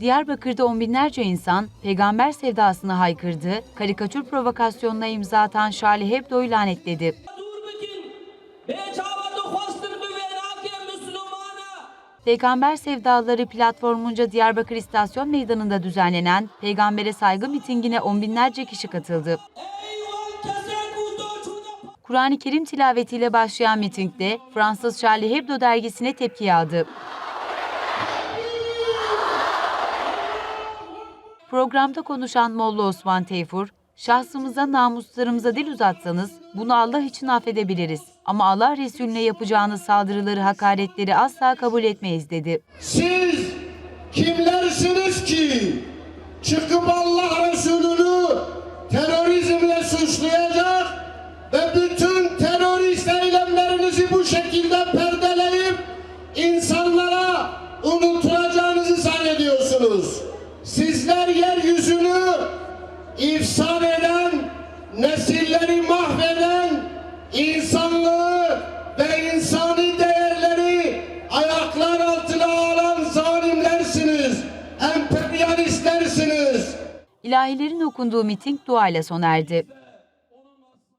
Diyarbakır'da on binlerce insan peygamber sevdasını haykırdı, karikatür provokasyonuna imza atan Charlie Hebdo'yu lanetledi. Peygamber Sevdaları platformunca Diyarbakır İstasyon Meydanı'nda düzenlenen Peygamber'e saygı mitingine on binlerce kişi katıldı. Kur'an-ı Kerim tilavetiyle başlayan mitingde Fransız Charlie Hebdo dergisine tepki yağdı. Programda konuşan Molla Osman Teyfur, şahsımıza namuslarımıza dil uzatsanız bunu Allah için affedebiliriz. Ama Allah Resulüne yapacağınız saldırıları, hakaretleri asla kabul etmeyiz dedi. Siz kimlersiniz ki çıkıp Allah Resulü'nü terörizmle suçlayacak ve bütün terörist eylemlerinizi bu şekilde Sizler yeryüzünü ifsad eden, nesilleri mahveden, insanlığı ve insani değerleri ayaklar altına alan zalimlersiniz, emperyalistlersiniz. İlahilerin okunduğu miting duayla sona erdi.